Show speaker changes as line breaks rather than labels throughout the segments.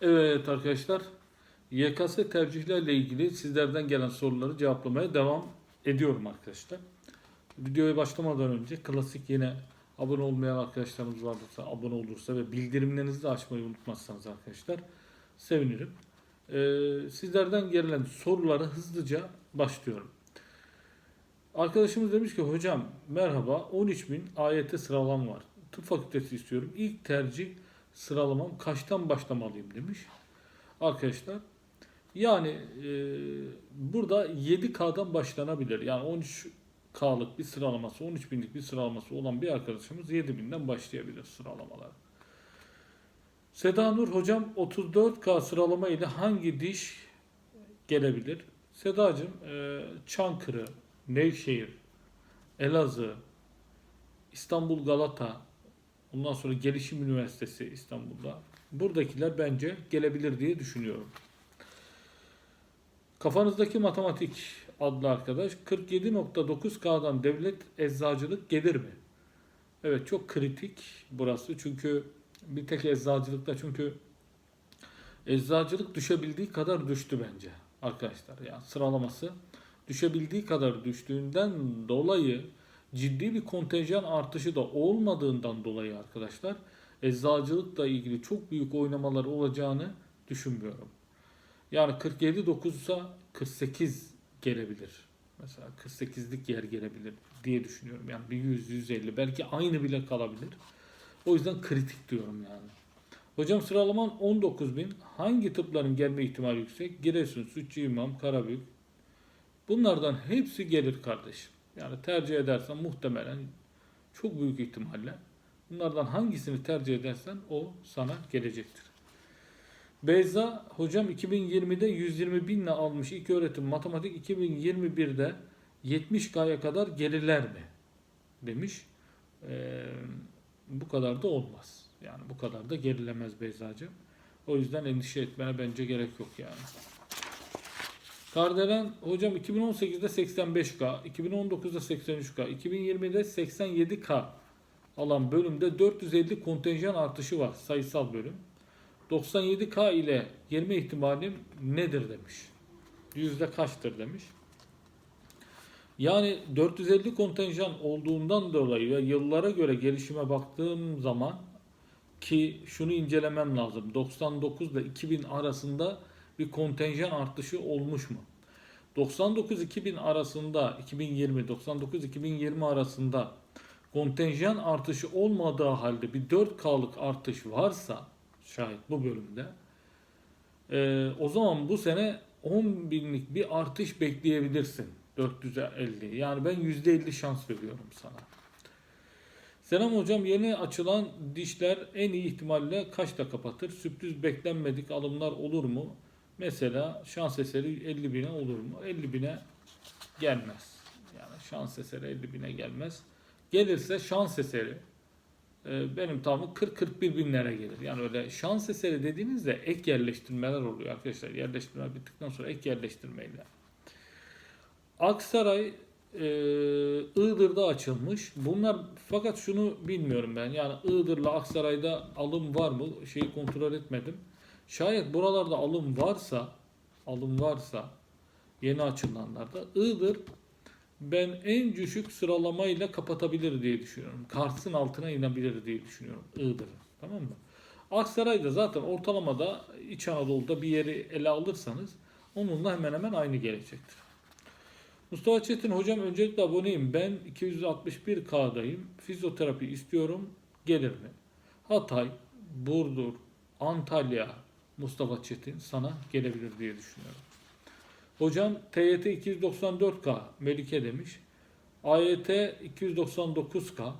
Evet arkadaşlar, YKS tercihlerle ilgili sizlerden gelen soruları cevaplamaya devam ediyorum arkadaşlar. Videoya başlamadan önce klasik yine abone olmayan arkadaşlarımız varsa abone olursa ve bildirimlerinizi de açmayı unutmazsanız arkadaşlar sevinirim. Ee, sizlerden gelen soruları hızlıca başlıyorum. Arkadaşımız demiş ki hocam merhaba 13.000 AYT sıralam var. Tıp fakültesi istiyorum. İlk tercih sıralamam kaçtan başlamalıyım demiş. Arkadaşlar yani e, burada 7K'dan başlanabilir. Yani 13K'lık bir sıralaması, 13.000'lik bir sıralaması olan bir arkadaşımız 7.000'den başlayabilir sıralamalar. Seda Nur hocam 34K sıralama ile hangi diş gelebilir? Sedacığım e, Çankırı, Nevşehir, Elazığ, İstanbul Galata, ondan sonra Gelişim Üniversitesi İstanbul'da. Buradakiler bence gelebilir diye düşünüyorum. Kafanızdaki matematik adlı arkadaş 47.9K'dan devlet eczacılık gelir mi? Evet çok kritik burası çünkü bir tek eczacılıkta çünkü eczacılık düşebildiği kadar düştü bence arkadaşlar. Yani sıralaması düşebildiği kadar düştüğünden dolayı ciddi bir kontenjan artışı da olmadığından dolayı arkadaşlar eczacılıkla ilgili çok büyük oynamalar olacağını düşünmüyorum. Yani 47.9'sa 48 gelebilir. Mesela 48'lik yer gelebilir diye düşünüyorum. Yani bir 100 150 belki aynı bile kalabilir. O yüzden kritik diyorum yani. Hocam sıralaman 19.000. Hangi tıpların gelme ihtimali yüksek? Giresun, Sütçü İmam, Karabük. Bunlardan hepsi gelir kardeşim. Yani tercih edersen muhtemelen çok büyük ihtimalle bunlardan hangisini tercih edersen o sana gelecektir. Beyza hocam 2020'de 120 binle almış ilk öğretim matematik 2021'de 70K'ya kadar gelirler mi? Demiş. Ee, bu kadar da olmaz. Yani bu kadar da gerilemez Beyza'cığım. O yüzden endişe etmene bence gerek yok yani. Kardelen hocam 2018'de 85K, 2019'da 83K, 2020'de 87K alan bölümde 450 kontenjan artışı var sayısal bölüm. 97K ile gelme ihtimalim nedir demiş. Yüzde kaçtır demiş. Yani 450 kontenjan olduğundan dolayı ve yıllara göre gelişime baktığım zaman ki şunu incelemem lazım. 99 ile 2000 arasında bir kontenjan artışı olmuş mu? 99-2000 arasında 2020 99-2020 arasında kontenjan artışı olmadığı halde bir 4K'lık artış varsa şayet bu bölümde e, o zaman bu sene 10 binlik bir artış bekleyebilirsin 450 yani ben %50 şans veriyorum sana. Selam hocam yeni açılan dişler en iyi ihtimalle kaçta kapatır? Sürpriz beklenmedik alımlar olur mu? Mesela şans eseri 50 bine olur mu? 50 bine gelmez. Yani şans eseri 50 bine gelmez. Gelirse şans eseri e, benim tahminim 40-41 binlere gelir. Yani öyle şans eseri dediğinizde ek yerleştirmeler oluyor arkadaşlar. Yerleştirme bittikten sonra ek yerleştirmeyle. Aksaray e, Iğdır'da açılmış. Bunlar fakat şunu bilmiyorum ben. Yani Iğdır'la Aksaray'da alım var mı? Şeyi kontrol etmedim. Şayet buralarda alım varsa, alım varsa yeni açılanlarda Iğdır ben en düşük sıralamayla kapatabilir diye düşünüyorum. Kars'ın altına inebilir diye düşünüyorum Iğdır. Tamam mı? Aksaray'da zaten ortalamada İç Anadolu'da bir yeri ele alırsanız onunla hemen hemen aynı gelecektir. Mustafa Çetin hocam öncelikle aboneyim. Ben 261K'dayım. Fizyoterapi istiyorum. Gelir mi? Hatay, Burdur, Antalya, Mustafa Çetin sana gelebilir diye düşünüyorum. Hocam TYT 294K Melike demiş. AYT 299K.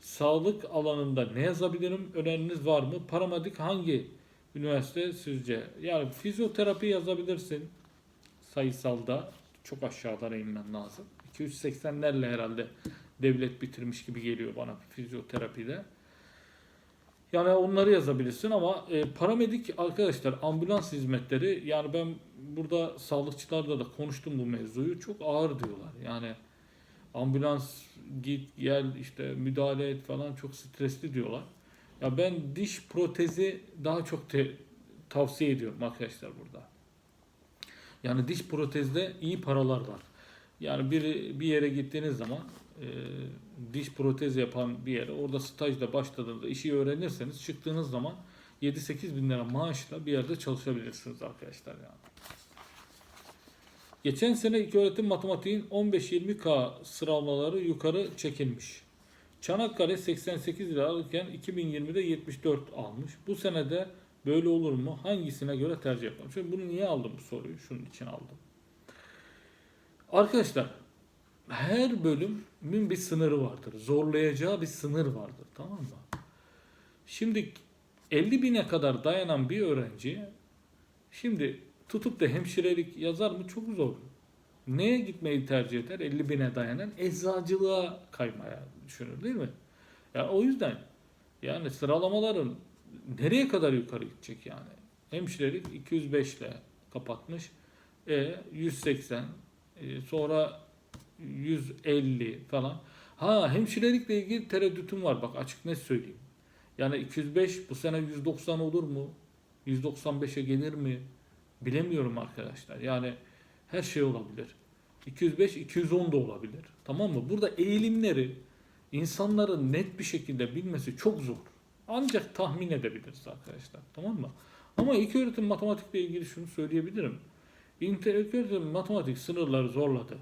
Sağlık alanında ne yazabilirim? Öneriniz var mı? Paramedik hangi üniversite sizce? Yani fizyoterapi yazabilirsin sayısalda. Çok aşağıdan inmen lazım. 280'lerle herhalde devlet bitirmiş gibi geliyor bana fizyoterapide. Yani onları yazabilirsin ama e, paramedik arkadaşlar ambulans hizmetleri yani ben burada sağlıkçılarla da konuştum bu mevzuyu çok ağır diyorlar. Yani ambulans git gel işte müdahale et falan çok stresli diyorlar. Ya ben diş protezi daha çok te- tavsiye ediyorum arkadaşlar burada. Yani diş protezde iyi paralar var. Yani bir bir yere gittiğiniz zaman e, diş protez yapan bir yere orada stajda başladığınızda işi öğrenirseniz çıktığınız zaman 7-8 bin lira maaşla bir yerde çalışabilirsiniz arkadaşlar yani. Geçen sene ilköğretim matematiğin 15-20K sıralamaları yukarı çekilmiş. Çanakkale 88 lira alırken 2020'de 74 almış. Bu senede böyle olur mu? Hangisine göre tercih yapalım? Şimdi bunu niye aldım bu soruyu? Şunun için aldım. Arkadaşlar her bölümün bir sınırı vardır. Zorlayacağı bir sınır vardır. Tamam mı? Şimdi 50 bine kadar dayanan bir öğrenci şimdi tutup da hemşirelik yazar mı çok zor. Neye gitmeyi tercih eder? 50 bine dayanan eczacılığa kaymaya düşünür değil mi? Yani o yüzden yani sıralamaların nereye kadar yukarı gidecek yani? Hemşirelik 205 ile kapatmış. E 180 e, sonra 150 falan. Ha hemşirelikle ilgili tereddütüm var bak açık net söyleyeyim. Yani 205 bu sene 190 olur mu? 195'e gelir mi? Bilemiyorum arkadaşlar. Yani her şey olabilir. 205 210 da olabilir. Tamam mı? Burada eğilimleri insanların net bir şekilde bilmesi çok zor. Ancak tahmin edebiliriz arkadaşlar. Tamam mı? Ama ilk öğretim matematikle ilgili şunu söyleyebilirim. İlk matematik sınırları zorladı.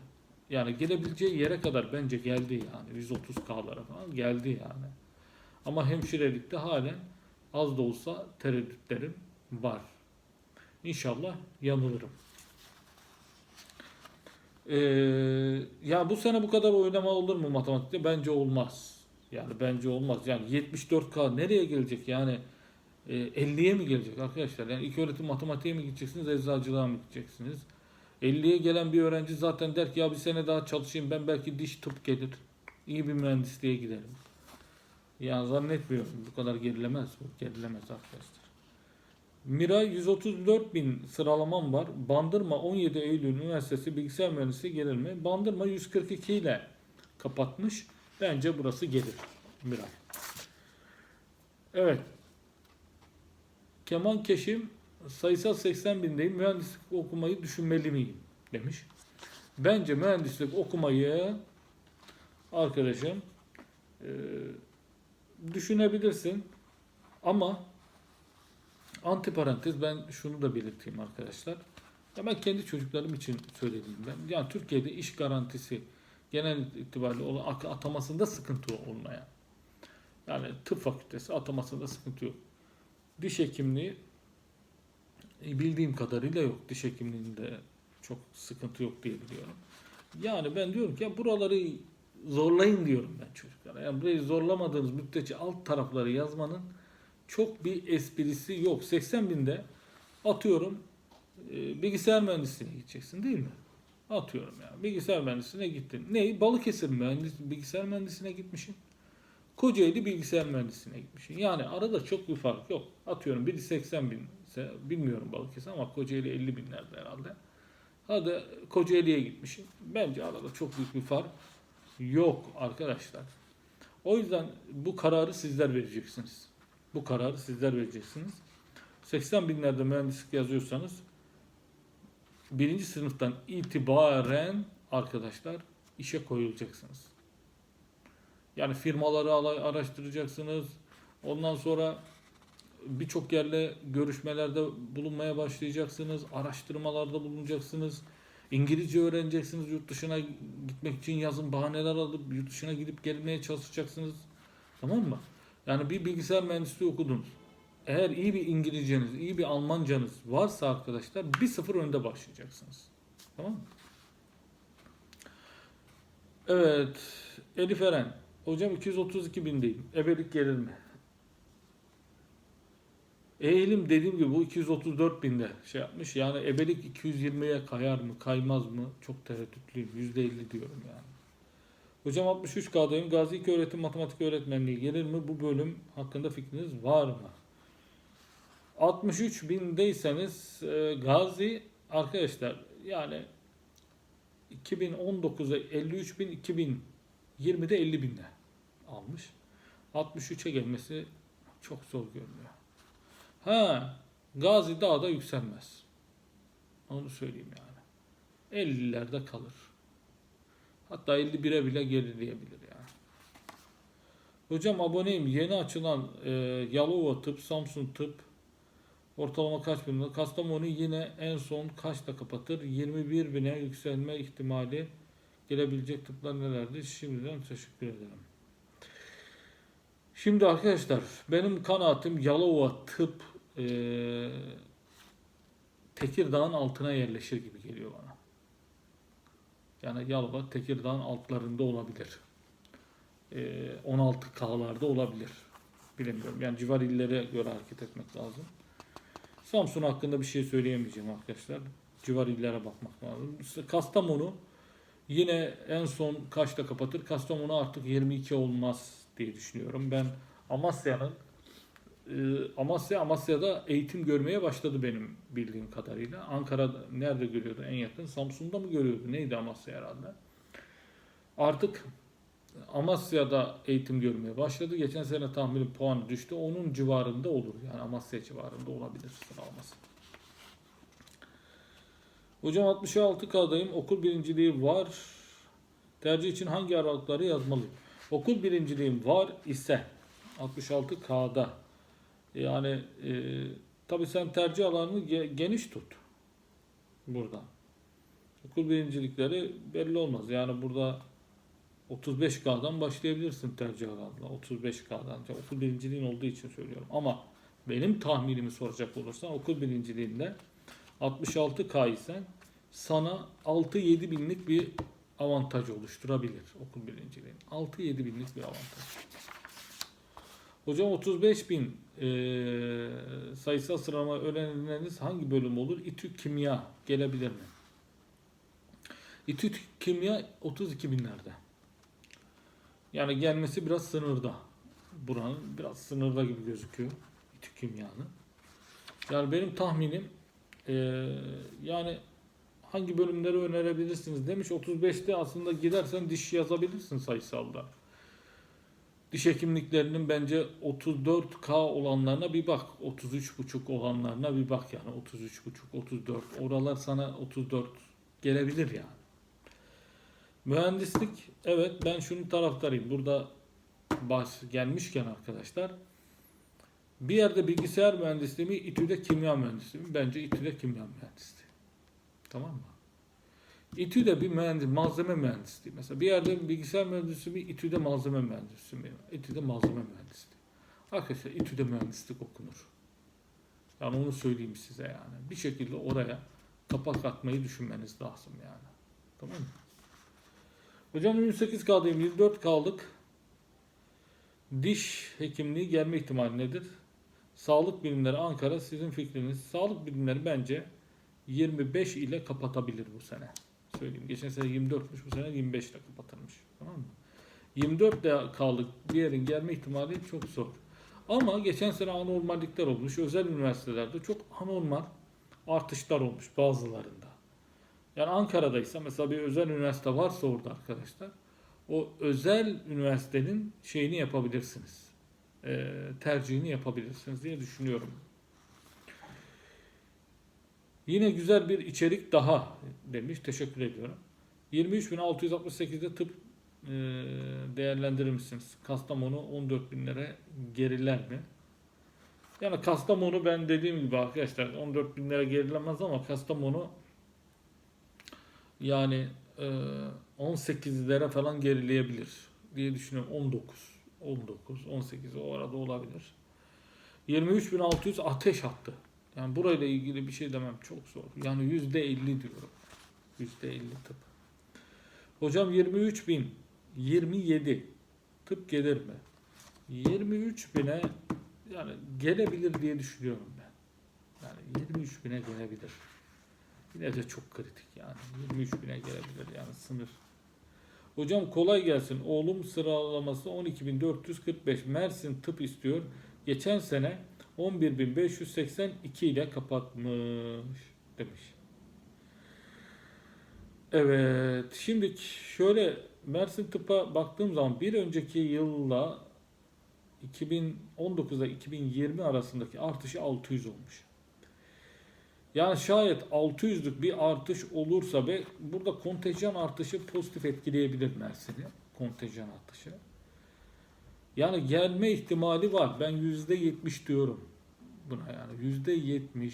Yani gelebileceği yere kadar bence geldi yani. 130 K'lara falan geldi yani. Ama hemşirelikte halen az da olsa tereddütlerim var. İnşallah yanılırım. Ee, ya bu sene bu kadar oynama olur mu matematikte? Bence olmaz. Yani bence olmaz. Yani 74K nereye gelecek? Yani e, 50'ye mi gelecek arkadaşlar? Yani ilk öğretim matematiğe mi gideceksiniz, eczacılığa mı gideceksiniz? 50'ye gelen bir öğrenci zaten der ki ya bir sene daha çalışayım ben belki diş tıp gelir. İyi bir mühendisliğe giderim. Yani zannetmiyorum bu kadar gerilemez. Bu gerilemez arkadaşlar. Miray 134 bin sıralamam var. Bandırma 17 Eylül Üniversitesi Bilgisayar Mühendisliği gelir mi? Bandırma 142 ile kapatmış. Bence burası gelir. Miray. Evet. Keman Keşim sayısal 80 bindeyim. Mühendislik okumayı düşünmeli miyim? Demiş. Bence mühendislik okumayı arkadaşım e, düşünebilirsin. Ama antiparantez ben şunu da belirteyim arkadaşlar. Ya ben kendi çocuklarım için söylediğim ben. Yani Türkiye'de iş garantisi genel itibariyle olan atamasında sıkıntı olmaya. Yani tıp fakültesi atamasında sıkıntı yok. Diş hekimliği bildiğim kadarıyla yok. Diş hekimliğinde çok sıkıntı yok diye biliyorum. Yani ben diyorum ki ya buraları zorlayın diyorum ben çocuklara. Yani burayı zorlamadığınız müddetçe alt tarafları yazmanın çok bir esprisi yok. 80 binde atıyorum e, bilgisayar mühendisliğine gideceksin değil mi? Atıyorum yani. Bilgisayar mühendisliğine gittin. Ne? Balıkesir mühendis, bilgisayar mühendisliğine gitmişsin. Kocaeli bilgisayar mühendisliğine gitmişsin. Yani arada çok bir fark yok. Atıyorum biri 80 bin ise bilmiyorum Balıkesir ama Kocaeli 50 binlerde herhalde. Hadi Kocaeli'ye gitmişsin. Bence arada çok büyük bir fark yok arkadaşlar. O yüzden bu kararı sizler vereceksiniz. Bu kararı sizler vereceksiniz. 80 binlerde mühendislik yazıyorsanız birinci sınıftan itibaren arkadaşlar işe koyulacaksınız. Yani firmaları ala- araştıracaksınız. Ondan sonra birçok yerle görüşmelerde bulunmaya başlayacaksınız. Araştırmalarda bulunacaksınız. İngilizce öğreneceksiniz. Yurt dışına gitmek için yazın bahaneler alıp yurt dışına gidip gelmeye çalışacaksınız. Tamam mı? Yani bir bilgisayar mühendisliği okudunuz. Eğer iyi bir İngilizceniz, iyi bir Almancanız varsa arkadaşlar bir sıfır önde başlayacaksınız. Tamam mı? Evet. Elif Eren. Hocam 232 bindeyim. Ebelik gelir mi? Eğilim dediğim gibi bu 234 binde şey yapmış. Yani ebelik 220'ye kayar mı kaymaz mı? Çok tereddütlüyüm. %50 diyorum yani. Hocam 63 K'dayım. Gazi İlk Öğretim Matematik Öğretmenliği gelir mi? Bu bölüm hakkında fikriniz var mı? 63 bindeyseniz e, Gazi arkadaşlar yani 2019'da 53 bin 2020'de 50 binde almış. 63'e gelmesi çok zor görünüyor. Ha Gazi daha da yükselmez. Onu söyleyeyim yani. 50'lerde kalır. Hatta 51'e bile gerileyebilir yani. Hocam aboneyim. Yeni açılan e, Yalova tıp, Samsun tıp ortalama kaç bin? Kastamonu yine en son kaçta kapatır? 21 bine yükselme ihtimali gelebilecek tıplar nelerdir? Şimdiden teşekkür ederim. Şimdi arkadaşlar benim kanaatim Yalova tıp e, Tekirdağ'ın altına yerleşir gibi geliyor bana. Yani Yalova Tekirdağ'ın altlarında olabilir. E, 16 K'larda olabilir. Bilemiyorum. Yani civar illere göre hareket etmek lazım. Samsun hakkında bir şey söyleyemeyeceğim arkadaşlar. Civar illere bakmak lazım. Kastamonu yine en son kaçta kapatır? Kastamonu artık 22 olmaz diye düşünüyorum. Ben Amasya'nın Amasya Amasya'da eğitim görmeye başladı benim bildiğim kadarıyla. Ankara nerede görüyordu en yakın? Samsun'da mı görüyordu? Neydi Amasya herhalde? Artık Amasya'da eğitim görmeye başladı. Geçen sene tahminim puanı düştü. Onun civarında olur. Yani Amasya civarında olabilir sıralaması. Hocam 66K'dayım. Okul birinciliği var. Tercih için hangi aralıkları yazmalıyım? Okul birinciliğim var ise 66K'da yani e, tabii sen tercih alanını ge- geniş tut burada. Okul birincilikleri belli olmaz. Yani burada 35K'dan başlayabilirsin tercih alanına. 35K'dan. Yani okul birinciliğin olduğu için söylüyorum. Ama benim tahminimi soracak olursan okul birinciliğinde 66K isen sana 6-7 binlik bir avantaj oluşturabilir okul birinciliğin. 6-7 binlik bir avantaj. Hocam 35 bin e, sayısal sıralama öğrenilmeniz hangi bölüm olur? İTÜ Kimya gelebilir mi? İTÜ Kimya 32 binlerde. Yani gelmesi biraz sınırda. Buranın biraz sınırda gibi gözüküyor. İTÜ Kimya'nın. Yani benim tahminim e, yani hangi bölümleri önerebilirsiniz demiş. 35'te aslında gidersen diş yazabilirsin sayısalda. Diş hekimliklerinin bence 34K olanlarına bir bak. 33.5 olanlarına bir bak yani. 33.5, 34. Oralar sana 34 gelebilir yani. Mühendislik evet ben şunun taraftarıyım. Burada bahs gelmişken arkadaşlar bir yerde bilgisayar mühendisliği mi, İTÜ'de kimya mühendisliği mi? Bence İTÜ'de kimya mühendisliği. Tamam mı? İTÜ'de bir mühendis, malzeme mühendisliği. Mesela bir yerde bilgisayar mühendisliği mi, İTÜ'de malzeme mühendisliği mi? İTÜ'de malzeme mühendisliği. Arkadaşlar İTÜ'de mühendislik okunur. Yani onu söyleyeyim size yani. Bir şekilde oraya kapak atmayı düşünmeniz lazım yani. Tamam mı? Hocam 28 kaldayım, 24 kaldık. Diş hekimliği gelme ihtimali nedir? Sağlık bilimleri Ankara sizin fikriniz. Sağlık bilimleri bence 25 ile kapatabilir bu sene. Söyleyeyim. Geçen sene 24'müş bu sene 25 ile kapatılmış. Tamam mı? 24 ile kaldık. Bir yerin gelme ihtimali çok zor. Ama geçen sene anormallikler olmuş. Özel üniversitelerde çok anormal artışlar olmuş bazılarında. Yani Ankara'daysa mesela bir özel üniversite varsa orada arkadaşlar o özel üniversitenin şeyini yapabilirsiniz. Ee, tercihini yapabilirsiniz diye düşünüyorum. Yine güzel bir içerik daha demiş. Teşekkür ediyorum. 23.668'de tıp e, değerlendirir misiniz? Kastamonu 14 binlere geriler mi? Yani Kastamonu ben dediğim gibi arkadaşlar 14 binlere gerilemez ama Kastamonu yani e, 18'lere falan gerileyebilir diye düşünüyorum. 19, 19, 18 o arada olabilir. 23.600 ateş attı. Yani burayla ilgili bir şey demem çok zor. Yani yüzde 50 diyorum. Yüzde 50 tıp. Hocam 23 bin 27 tıp gelir mi? 23 bine yani gelebilir diye düşünüyorum ben. Yani 23 bine gelebilir. Yine de çok kritik yani. 23 bine gelebilir yani sınır. Hocam kolay gelsin. Oğlum sıralaması 12.445. Mersin tıp istiyor. Geçen sene 11.582 ile kapatmış demiş. Evet. Şimdi şöyle Mersin tıpa baktığım zaman bir önceki yılla 2019'da 2020 arasındaki artışı 600 olmuş. Yani şayet 600'lük bir artış olursa ve burada kontenjan artışı pozitif etkileyebilir Mersin'i. Kontenjan artışı. Yani gelme ihtimali var. Ben %70 diyorum buna yani. %70,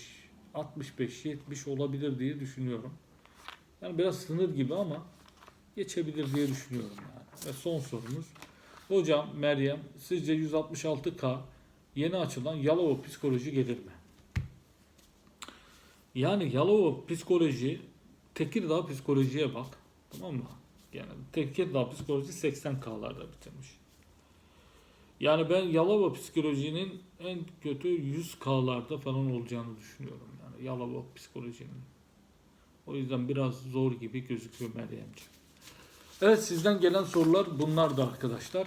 65, 70 olabilir diye düşünüyorum. Yani biraz sınır gibi ama geçebilir diye düşünüyorum yani. Ve son sorumuz. Hocam Meryem sizce 166K yeni açılan Yalova psikoloji gelir mi? Yani Yalova psikoloji Tekirdağ psikolojiye bak. Tamam mı? Yani Tekirdağ psikoloji 80K'larda bitirmiş. Yani ben Yalova psikolojinin en kötü 100K'larda falan olacağını düşünüyorum. Yani Yalova psikolojinin. O yüzden biraz zor gibi gözüküyor Meryemciğim. Evet sizden gelen sorular bunlardı arkadaşlar.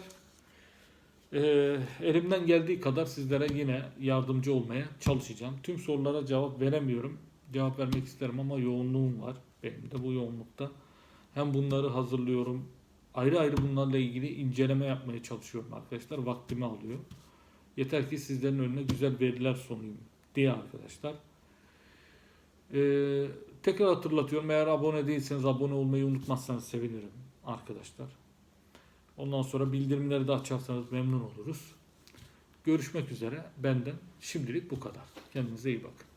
Ee, elimden geldiği kadar sizlere yine yardımcı olmaya çalışacağım. Tüm sorulara cevap veremiyorum. Cevap vermek isterim ama yoğunluğum var. Benim de bu yoğunlukta. Hem bunları hazırlıyorum. Ayrı ayrı bunlarla ilgili inceleme yapmaya çalışıyorum arkadaşlar. Vaktimi alıyor. Yeter ki sizlerin önüne güzel veriler sunayım diye arkadaşlar. Ee, tekrar hatırlatıyorum. Eğer abone değilseniz abone olmayı unutmazsanız sevinirim arkadaşlar. Ondan sonra bildirimleri de açarsanız memnun oluruz. Görüşmek üzere. Benden şimdilik bu kadar. Kendinize iyi bakın.